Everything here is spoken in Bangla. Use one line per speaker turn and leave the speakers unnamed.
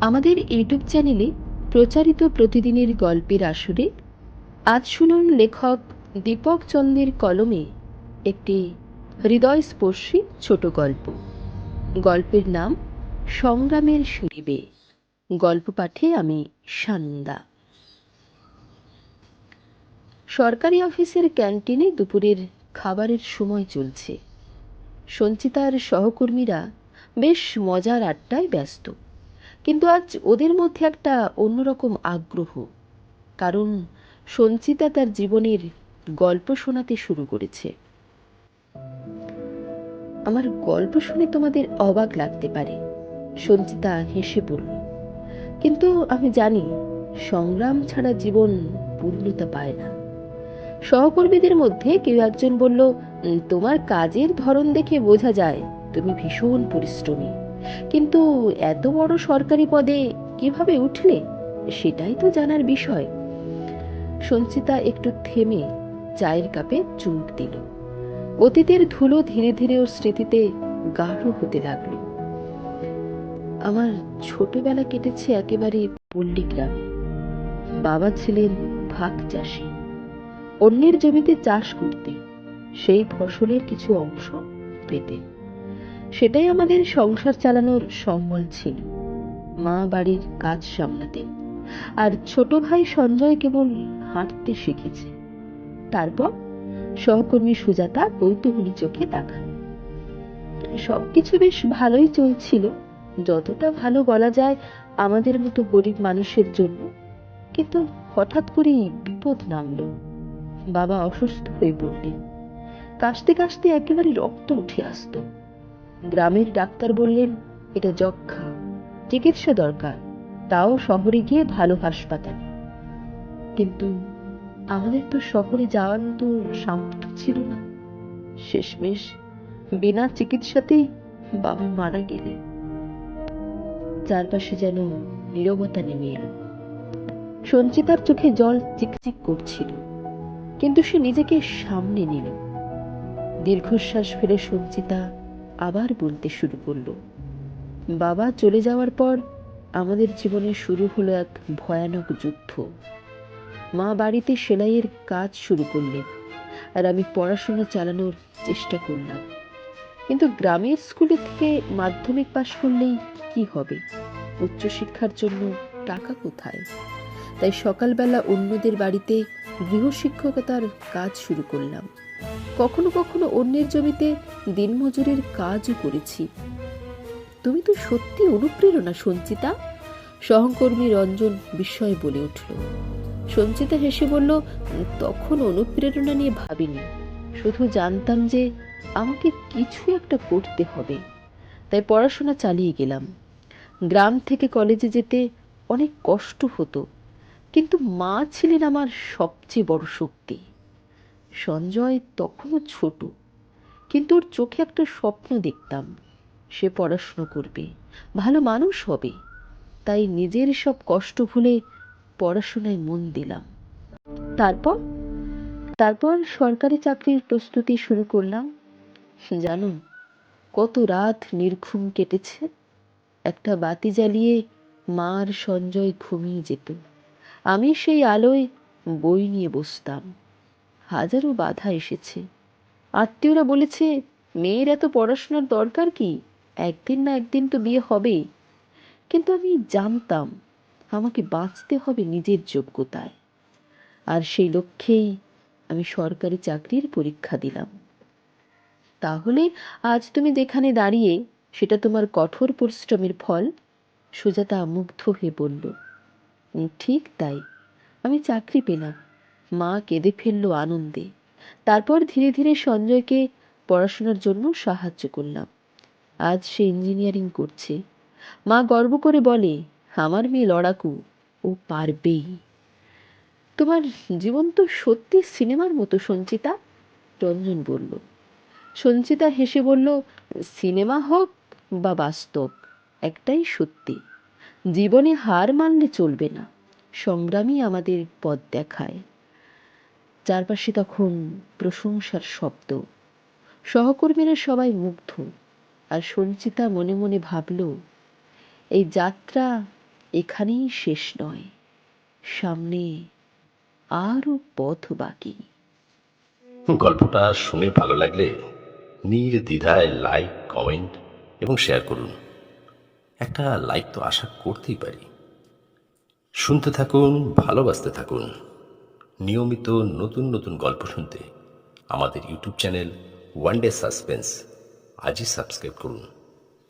আমাদের ইউটিউব চ্যানেলে প্রচারিত প্রতিদিনের গল্পের আসরে আজ শুনুন লেখক দীপক চন্দ্রের কলমে একটি হৃদয়স্পর্শী ছোট গল্প। গল্পের নাম সংগ্রামের সিঁড়ি বেয়ে। গল্প পাঠে আমি সান্দা সরকারি অফিসের ক্যান্টিনে দুপুরের খাবারের সময় চলছে। সঞ্চিতার সহকর্মীরা বেশ মজার আড্ডায় ব্যস্ত। কিন্তু আজ ওদের মধ্যে একটা অন্যরকম আগ্রহ। কারণ সঞ্চিতা তার জীবনের গল্প শোনাতে শুরু করেছে। আমার গল্প শুনে তোমাদের অবাক লাগতে পারে, সঞ্চিতা হেসে পড়ল। কিন্তু আমি জানি, সংগ্রাম ছাড়া জীবন পূর্ণতা পায় না। সহকর্মীদের মধ্যে কেউ একজন বলল, তোমার কাজের ধরন দেখে বোঝা যায়, তুমি ভীষণ পরিশ্রমী। কিন্তু এত বড় সরকারি পদে কীভাবে উঠলে, সেটাই তো জানার বিষয়। সঞ্চিতা একটু থেমে চায়ের কাপে চুমুক দিল। অতীতের ধুলো ধীরে ধীরে ওর স্মৃতিতে গাঢ় হতে লাগল। আমার ছোটবেলা কেটেছে একেবারে পল্লী গ্রামে বাবা ছিলেন ভাগ চাষি। অন্যের জমিতে চাষ করতে সেই ফসলের কিছু অংশ পেতেন। সেটাই আমাদের সংসার চালানোর সম্বল ছিল। মা বাড়ির কাজ সামলাতেন। আর ছোট ভাই সঞ্জয় কেবল হাঁটতে শিখেছে। তারপর সহকর্মী সুজাতা কৌতূহলী চোখে তাকান। সবকিছু বেশ ভালোই চলছিল। যতটা ভালো বলা যায় আমাদের মতো গরিব মানুষের জন্য। কিন্তু হঠাৎ করেই বিপদ নামলো। বাবা অসুস্থ হয়ে পড়লেন। কাশতে কাশতে একেবারে রক্ত উঠে আসতো। গ্রামের ডাক্তার বললেন, এটা যক্ষা। চিকিৎসা দরকার। তাও শহরে গিয়ে ভালো হাসপাতাল। কিন্তু আমাদের তো শহরে যাওয়ার মতো সামর্থ্য ছিল না। শেষমেশ বিনা চিকিৎসাতেই বাবা মারা গেলেন। চারপাশে যেন নীরবতা নেমে এলো। সঞ্চিতার চোখে জল চিকচিক করছিল, কিন্তু সে নিজেকে সামনে নিল। দীর্ঘশ্বাস ফেলে সঞ্চিতা আবার বলতে শুরু করল। বাবা চলে যাওয়ার পর আমাদের জীবনে শুরু হলো এক ভয়ানক যুদ্ধ। মা বাড়িতে সেলাইয়ের কাজ শুরু করলেন আর আমি পড়াশোনা চালানোর চেষ্টা করলাম। কিন্তু গ্রামের স্কুলে থেকে মাধ্যমিক পাশ করলেই কি হবে? উচ্চশিক্ষার জন্য টাকা কোথায়? তাই সকালবেলা অন্যদের বাড়িতে গৃহশিক্ষকতার কাজ শুরু করলাম। কখনো কখনো অন্যের জমিতে দিনমজুরের কাজও করেছি। তুমি তো সত্যি অনুপ্রেরণা, সঞ্চিতা। সহকর্মী রঞ্জন বিস্ময় বলে উঠল। সঞ্চিতা হেসে বলল, তখন অনুপ্রেরণা নিয়ে ভাবিনি। শুধু জানতাম যে আমাকে কিছু একটা করতে হবে। তাই পড়াশোনা চালিয়ে গেলাম। গ্রাম থেকে কলেজে যেতে অনেক কষ্ট হতো। কিন্তু মা ছিলেন আমার সবচেয়ে বড় শক্তি। সঞ্জয় তখনও ছোট, কিন্তু ওর চোখে একটা স্বপ্ন দেখতাম, সে পড়াশুনো করবে, ভালো মানুষ হবে, তাই নিজের সব কষ্ট ভুলে পড়াশোনায় মন দিলাম। তারপর? তারপর সরকারি চাকরির প্রস্তুতি শুরু করলাম। জানো কত রাত নির্ঘুম কেটেছে, একটা বাতি জ্বালিয়ে মার সঞ্জয় ঘুমিয়ে যেত। আমি সেই আলোয় বই নিয়ে বসতাম। হাজারো বাধা এসেছে। আত্মীয়রা বলেছে, মেয়ের এত পড়াশোনার দরকার কি? একদিন না একদিন তো বিয়ে হবেই। কিন্তু আমি জানতাম, আমাকে বাঁচতে হবে নিজের যোগ্যতায়। আর সেই লক্ষ্যেই আমি সরকারি চাকরির পরীক্ষা দিলাম। তাহলে আজ তুমি যেখানে দাঁড়িয়ে, সেটা তোমার কঠোর পরিশ্রমের ফল? সুজাতা মুগ্ধ হয়ে বলল ঠিক তাই। আমি চাকরি পেলাম। মা কেঁদে ফেলল আনন্দে। তারপর ধীরে ধীরে সঞ্জয়কে পড়াশোনার জন্য সাহায্য করলাম। আজ সে ইঞ্জিনিয়ারিং করছে। মা গর্ব করে বলে, আমার মেয়ে লড়াকু, ও পারবেই। তোমার জীবন তো সত্যি সিনেমার মতো, সঞ্চিতা? রঞ্জন বলল। সঞ্চিতা হেসে বলল, সিনেমা হোক বা বাস্তব, একটাই সত্যি। জীবনে হার মানলে চলবে না। সংগ্রামই আমাদের পথ দেখায়। চারপাশে তখন প্রশংসার শব্দ। সহকর্মীরা সবাই মুগ্ধ। আর সঞ্চিতা মনে মনে ভাবল, এই যাত্রা এখানেই শেষ নয়, সামনে আরও পথ বাকি।
গল্পটা শুনে ভালো লাগলে নির্দ্বিধায় লাইক কমেন্ট এবং শেয়ার করুন। একটা লাইক তো আশা করতেই পারি। শুনতে থাকুন, ভালোবাসতে থাকুন। নিয়মিত নতুন নতুন গল্প শুনতে আমাদের YouTube channel one day suspense আজই সাবস্ক্রাইব করুন।